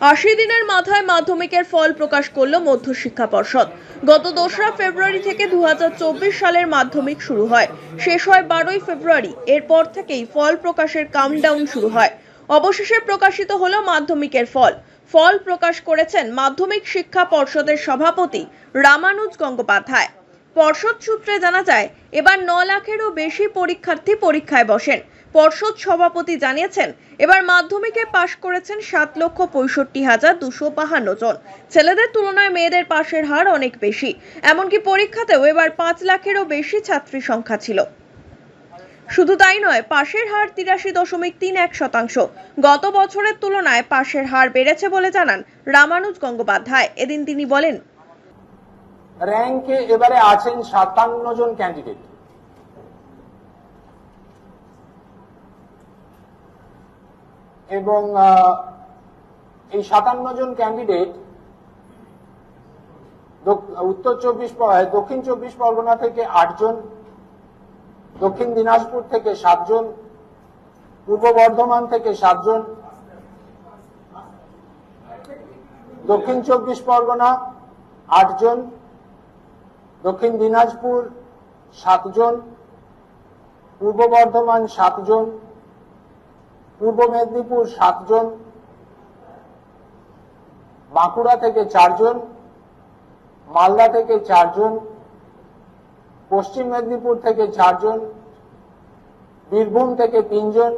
আশি দিনের মাথায় মাধ্যমিকের ফল প্রকাশ করল মধ্যশিক্ষা পর্ষদ। গত দোসরা ফেব্রুয়ারি থেকে দু হাজার চব্বিশ সালের মাধ্যমিক শুরু হয়। শেষ হয় বারোই ফেব্রুয়ারি। এরপর থেকেই ফল প্রকাশের কাউন্টডাউন শুরু হয়। অবশেষে প্রকাশিত হলো মাধ্যমিকের ফল। ফল প্রকাশ করেছেন মাধ্যমিক শিক্ষা পর্ষদের সভাপতি রামানুজ গঙ্গোপাধ্যায়। পর্ষদ সূত্রে জানা যায়, এবার ন লাখেরও বেশি পরীক্ষার্থী পরীক্ষায় বসেন। পর্ষদ সভাপতি জানিয়েছেন, এবার মাধ্যমিকে পাশ করেছেন সাত লক্ষ পঁয়ষট্টি হাজার দুশো বাহান্ন জন। ছেলেদের তুলনায় মেয়েদের পাশের হার অনেক বেশি। এমনকি পরীক্ষাতেও এবার পাঁচ লাখেরও বেশি ছাত্রী সংখ্যা ছিল। শুধু তাই নয়, পাশের হার তিরাশি দশমিক তিন এক শতাংশ। গত বছরের তুলনায় পাশের হার বেড়েছে বলে জানান রামানুজ গঙ্গোপাধ্যায়। এদিন তিনি বলেন, র্যাঙ্কে এবারে আছেন সাতান্ন জন ক্যান্ডিডেট। এবং এই সাতান্ন জন ক্যান্ডিডেট উত্তর চব্বিশ পর- দক্ষিণ চব্বিশ পরগনা থেকে আটজন দক্ষিণ দিনাজপুর থেকে সাতজন পূর্ব বর্ধমান থেকে সাতজন দক্ষিণ চব্বিশ পরগনা আটজন দক্ষিণ দিনাজপুর সাতজন পূর্ব বর্ধমান সাতজন পূর্ব মেদিনীপুর সাতজন, বাঁকুড়া থেকে চারজন, মালদা থেকে চারজন, পশ্চিম মেদিনীপুর থেকে চারজন, বীরভূম থেকে তিনজন,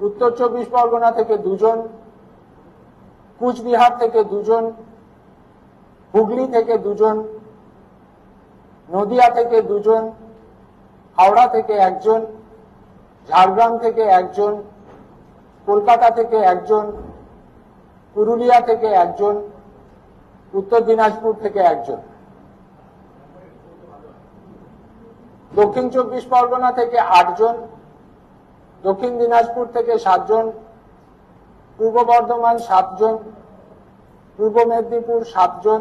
উত্তর চব্বিশ পরগনা থেকে দুজন, কুচবিহার থেকে দুজন, হুগলি থেকে দুজন, নদিয়া থেকে দুজন, হাওড়া থেকে একজন ঝাড়গ্রাম থেকে একজন, কলকাতা থেকে একজন, পুরুলিয়া থেকে একজন, উত্তর দিনাজপুর থেকে একজন। দক্ষিণ চব্বিশ পরগনা থেকে আটজন, দক্ষিণ দিনাজপুর থেকে সাতজন, পূর্ব বর্ধমান সাতজন, পূর্ব মেদিনীপুর সাতজন,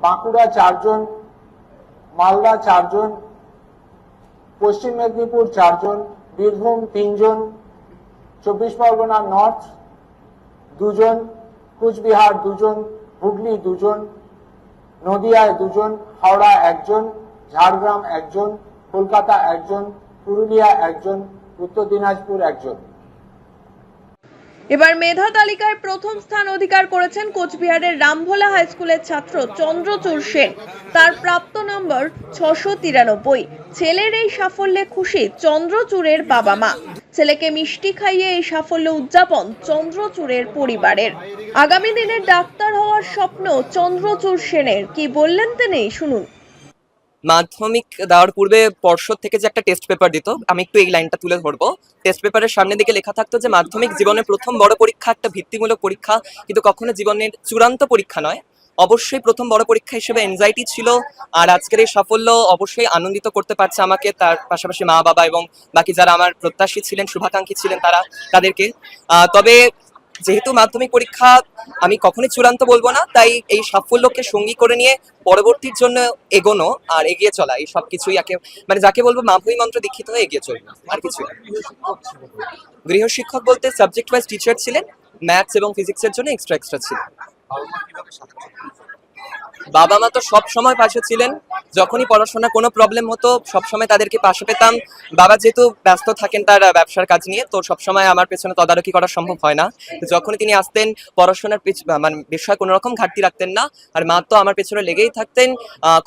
বাঁকুড়া চারজন, মালদা চারজন, পশ্চিম মেদিনীপুর চারজন বীরভূম তিনজন, চব্বিশ পরগনা নর্থ দুজন, কুচবিহার দুজন, হুগলি দুজন, নদিয়ায় দুজন, হাওড়া একজন, ঝাড়গ্রাম একজন, কলকাতা একজন, পুরুলিয়া একজন, উত্তর দিনাজপুর একজন। এবার মেধা তালিকায় প্রথম স্থান অধিকার করেছেন কোচবিহারের রামভোলা হাই স্কুলের ছাত্র চন্দ্রচূড় সেন। তার প্রাপ্ত নম্বর ছশো তিরানব্বই। ছেলের এই সাফল্যে খুশি চন্দ্রচূড়ের বাবা মা। ছেলেকে মিষ্টি খাইয়ে এই সাফল্য উদযাপন চন্দ্রচূড়ের পরিবারের। আগামী দিনে ডাক্তার হওয়ার স্বপ্ন চন্দ্রচূড় সেনের। কি বললেন তিনি? শুনুন। মাধ্যমিক দেওয়ার পূর্বে পর্ষদ থেকে যে একটা টেস্ট পেপার দিত, আমি একটু এই লাইনটা তুলে ধরবো। টেস্ট পেপারের সামনের দিকে লেখা থাকতো যে, মাধ্যমিক জীবনের প্রথম বড় পরীক্ষা একটা ভিত্তিমূলক পরীক্ষা, কিন্তু কখনো জীবনের চূড়ান্ত পরীক্ষা নয়। অবশ্যই প্রথম বড় পরীক্ষা হিসেবে এনজাইটি ছিল, আর আজকের এই সাফল্য অবশ্যই আনন্দিত করতে পারছে আমাকে, তার পাশাপাশি মা বাবা এবং বাকি যারা আমার প্রত্যাশী ছিলেন, শুভাকাঙ্ক্ষী ছিলেন তারা, তাদেরকে। তবে যেহেতু মাধ্যমিক পরীক্ষা আমি কখনই চূড়ান্ত বলব না, তাই এই সাফল্যকে সঙ্গী করে নিয়ে পরবর্তীর জন্য এগোনো আর এগিয়ে চলা, এই সব কিছুই একে মানে যাকে বলব মাভুই মন্ত্র দীক্ষিত হয়ে এগিয়ে চলবে, আর কিছু গৃহ শিক্ষক বলতে সাবজেক্ট ওয়াইজ টিচার ছিলেন ম্যাথস এবং ফিজিক্সের জন্য এক্সট্রা এক্সট্রা ছিল বাবা মা তো সব সময় পাশে ছিলেন যখনই পড়াশোনা কোনো প্রবলেম হতো সবসময় তাদেরকে পাশে পেতাম। বাবা যেহেতু ব্যস্ত থাকেন তার ব্যবসার কাজ নিয়ে তো সবসময় আমার পেছনে তদারকি করা সম্ভব হয় না। যখনই তিনি আসতেন পড়াশোনার মানে বিষয়ে কোনো রকম ঘাটতি রাখতেন না। আর মা তো আমার পেছনে লেগেই থাকতেন।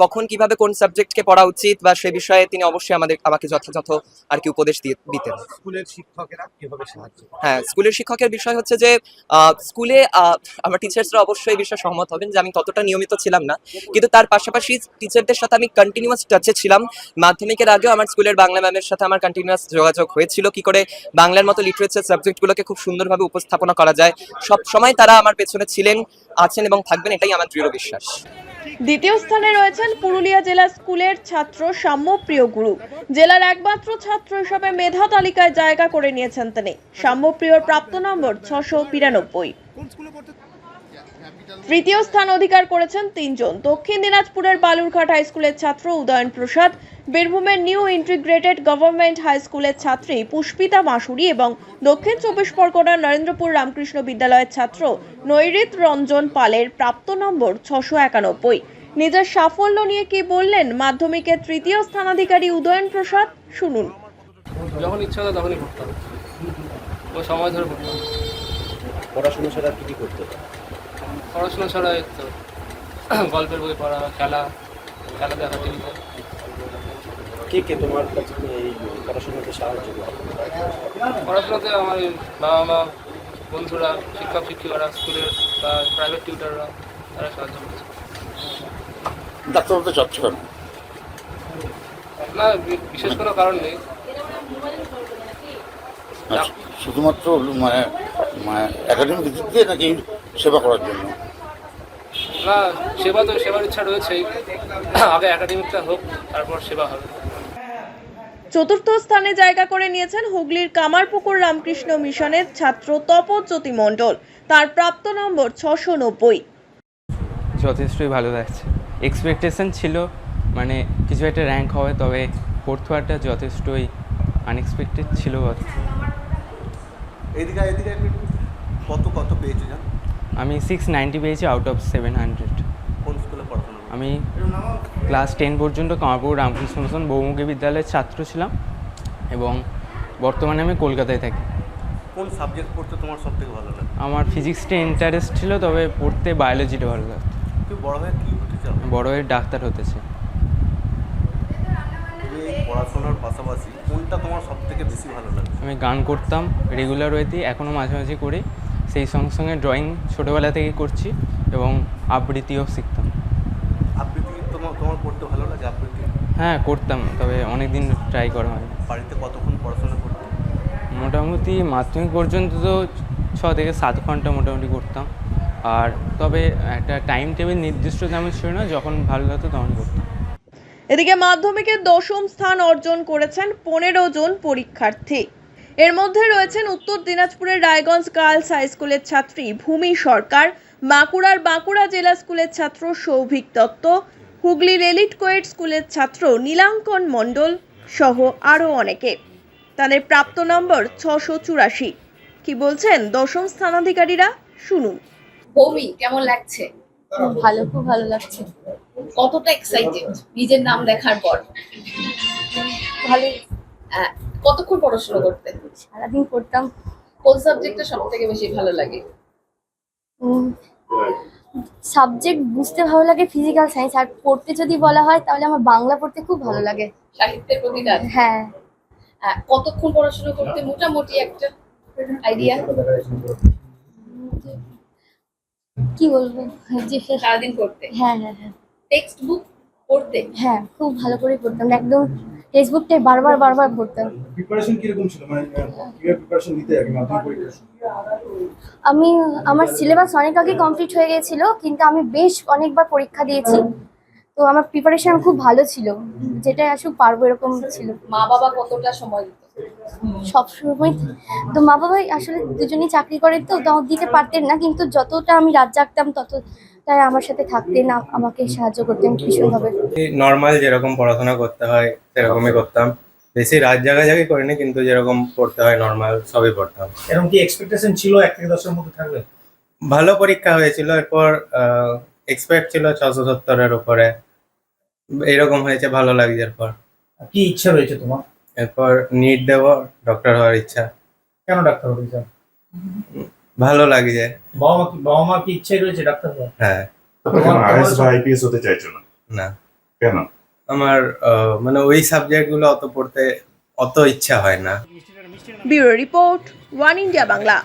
কখন কীভাবে কোন সাবজেক্টকে পড়া উচিত বা সে বিষয়ে তিনি অবশ্যই আমাদের আমাকে যথাযথ আর কি উপদেশ দিয়ে দিতেন। স্কুলের শিক্ষকেরা কীভাবে সাহায্য হ্যাঁ স্কুলের শিক্ষকের বিষয় হচ্ছে যে আহ, স্কুলে আহ, আমার টিচার্সরা অবশ্যই এই বিষয়ে সহমত হবেন যে আমি ততটা নিয়মিত ছিলাম না। কিন্তু তার পাশাপাশি টিচারদের সাথে আমি কন্টিনিউয়াস টাচে ছিলাম। মাধ্যমিকের আগেও আমার স্কুলের বাংলা ম্যামের সাথে আমার কন্টিনিউয়াস যোগাযোগ হয়েছিল। কি করে বাংলার মতো লিটারেচার সাবজেক্টগুলোকে খুব সুন্দরভাবে উপস্থাপনা করা যায়। সব সময় তারা আমার পেছনে ছিলেন আছেন এবং থাকবেন এটাই আমার দৃঢ় বিশ্বাস। দ্বিতীয় স্থানে রয়েছেন পুরুলিয়া জেলা স্কুলের ছাত্র সাম্যপ্রিয় গুরু। জেলার একমাত্র ছাত্র হিসাবে মেধা তালিকায় জায়গা করে নিয়েছেন তিনি। সাম্যপ্রিয়র প্রাপ্ত নম্বর ছশো বিরানব্বই তৃতীয় স্থান অধিকার করেছেন তিনজন। দক্ষিণ দিনাজপুরের বালুরঘাট হাই স্কুলের ছাত্র উদয়ন প্রসাদ বীরভূমের নিউ ইন্টিগ্রেটেড গভর্নমেন্ট হাই স্কুলের ছাত্রী পুষ্পিতা মাসুরি এবং দক্ষিণ চব্বিশ পরগনার নরেন্দ্রপুর রামকৃষ্ণ বিদ্যালয়ের ছাত্র নৈরিত রঞ্জন পালের প্রাপ্ত নম্বর ছশো একানব্বই। নিজের সাফল্য নিয়ে কি বললেন মাধ্যমিকের তৃতীয় স্থানাধিকারী উদয়ন প্রসাদ? শুনুন। যখন ইচ্ছা হতো তখনই পড়তাম ও সময় ধরে পড়তাম পড়াশোনা ছাড়া কি করতে পড়াশোনা ছাড়া তো গল্পের বই পড়া খেলা খেলা দেখা টিভিতে কে কে তোমার কাছে এই পড়াশোনাতে সাহায্য করে? পড়াশোনাতে আমার বাবা মা বন্ধুরা শিক্ষক শিক্ষিকারা স্কুলের বা প্রাইভেট টিউটাররা তারা সাহায্য করেছে। ডাক্তার হতে চাচ্ছ কেন? না বিশেষ কোনো কারণ নেই। আচ্ছা, শুধুমাত্র মানে মানে একাডেমিক দিক দিয়ে নাকি সেবা করার জন্য। না সেবা তো সেবার ইচ্ছা রয়েছেই আগে একাডেমিকটা হোক তারপর সেবা হবে। চতুর্থ স্থানে জায়গা করে নিয়েছেন হুগলির কামারপুকুর রামকৃষ্ণ মিশনের ছাত্র তপজ্যোতি মণ্ডল। তার প্রাপ্ত নম্বর ছশো নব্বই। যথেষ্টই ভালো লাগছে। এক্সপেকটেশন ছিল মানে কিছু একটা র্যাঙ্ক হবে তবে ফোর্থ হওয়াটা যথেষ্টই আনএক্সপেক্টেড ছিল এদিকে এদিকে কত কত পেয়েছ জান? আমি সিক্স নাইনটি পেয়েছি আউট অফ সেভেন হান্ড্রেড কোন স্কুলে পড়াশোনা আমি ক্লাস টেন পর্যন্ত কামারপুর রামকৃষ্ণ মিশন বহুমুখী বিদ্যালয়ের ছাত্র ছিলাম এবং বর্তমানে আমি কলকাতায় থাকি। কোন সাবজেক্ট পড়তে তোমার সব থেকে ভালো লাগে? আমার ফিজিক্সটা ইন্টারেস্ট ছিল তবে পড়তে বায়োলজিটা ভালো লাগতো। তুমি বড় হয়ে কি হতে চাও বড় হয়ে ডাক্তার হতেছে তুমি এই পড়াশোনার পাশাপাশি কোনটা তোমার সব থেকে বেশি ভালো লাগে? আমি গান করতাম রেগুলার ওয়েতে এখনও মাঝে মাঝে করি। সেই সঙ্গে সঙ্গে ড্রয়িং ছোটোবেলা থেকে করছি এবং আবৃত্তিও শিখতাম। আবৃত্তি তোমার তোমার পড়তে ভালো লাগে আবৃত্তি? হ্যাঁ করতাম তবে অনেক দিন ট্রাই করা হয় বাড়িতে কতক্ষণ পড়াশোনা করতে? মোটামুটি মাধ্যমিক পর্যন্ত তো ছ থেকে সাত ঘণ্টা মোটামুটি করতাম। আর তবে একটা টাইম টেবিল নির্দিষ্ট তেমন ছিল না যখন ভালো লাগতো তখন করতাম। এদিকে মাধ্যমিকের দশম স্থান অর্জন করেছেন পনেরো জন পরীক্ষার্থী। এর মধ্যে রয়েছেন উত্তর দিনাজপুরের রায়গঞ্জ গার্লস হাই স্কুলের ছাত্রী ভূমি সরকার বাঁকুড়ার বাঁকুড়া জেলা স্কুলের ছাত্র সৌভিক দত্ত হুগলির এলিট কোয়েট স্কুলের ছাত্র নীলাঙ্কন মণ্ডল সহ আরও অনেকে। তাদের প্রাপ্ত নম্বর ছশো চুরাশি। কি বলছেন দশম স্থানাধিকারীরা? শুনুন। বৌমি কেমন লাগছে? খুব ভালো খুব ভালো লাগছে। কতটা এক্সাইটেড নিজের নাম দেখার পর। ভালো কতক্ষণ পড়াশোনা করতে সারাদিন করতাম। কোন সাবজেক্টটা সব থেকে বেশি ভালো লাগে? সাবজেক্ট বুঝতে ভালো লাগে ফিজিক্যাল সায়েন্স আর পড়তে যদি বলা হয় তাহলে আমার বাংলা পড়তে খুব ভালো লাগে। সাহিত্যের প্রতি টান হ্যাঁ কতক্ষণ পড়াশোনা করতে মোটামুটি একটা আইডিয়া কি বলব? যে সারাদিন করতে? হ্যাঁ হ্যাঁ হ্যাঁ। টেক্সট বুক পড়তে? হ্যাঁ খুব ভালো করে পড়তাম। একদম ফেসবুকটাই বারবার বারবার পড়তাম প্রিপারেশন কীরকম ছিল? মানে কীভাবে প্রিপারেশন নিতে আগে মাধ্যমিক পরীক্ষার আমি আমার সিলেবাস অনেক আগে কমপ্লিট হয়ে গিয়েছিল কিন্তু আমি বেশ অনেকবার পরীক্ষা দিয়েছি। তো আমার প্রিপারেশন খুব ভালো ছিল। যেটা আসুক পারব এরকম ছিল। মা বাবা কতটা সময় দিত? সবসময়। তো মা বাবাই আসলে দুজনেই চাকরি করে তো তো দিতে পারতেন না কিন্তু যতটা আমি রাত জাগতাম তত তাই আমার সাথে থাকতেন আমাকে সাহায্য করতেন ভীষণভাবে। নর্মাল যেরকম পড়াশোনা করতে হয় সেরকমই করতাম। বেশি রাত জাগা জাগাজাগি করিনি কিন্তু যেরকম পড়তে হয় নর্মাল সবই পড়তাম। এরকম কি এক্সপেকটেশন ছিল এক থেকে দশের মধ্যে থাকবে? ভালো পরীক্ষা হয়েছিল এরপর এক্সপেক্ট ছিল ছশো সত্তরের উপরে। এরকম হয়েছে ভালো লাগছে এরপর। কি ইচ্ছা রয়েছে তোমার? এরপর নিট দেব ডক্টর হওয়ার ইচ্ছা। কেন ডাক্তার হতে ইচ্ছা ভালো লাগে লাগছে বাবা মা কি বাবা মা কি ইচ্ছে রয়েছে ডাক্তার হওয়ার? হ্যাঁ। তোমার- আইএস বা আইপিএস হতে চাইছো না? না। কেন? আমার আহ, মানে ওই সাবজেক্টগুলো অত পড়তে অত ইচ্ছা হয় না। Bureau report One India Bangla.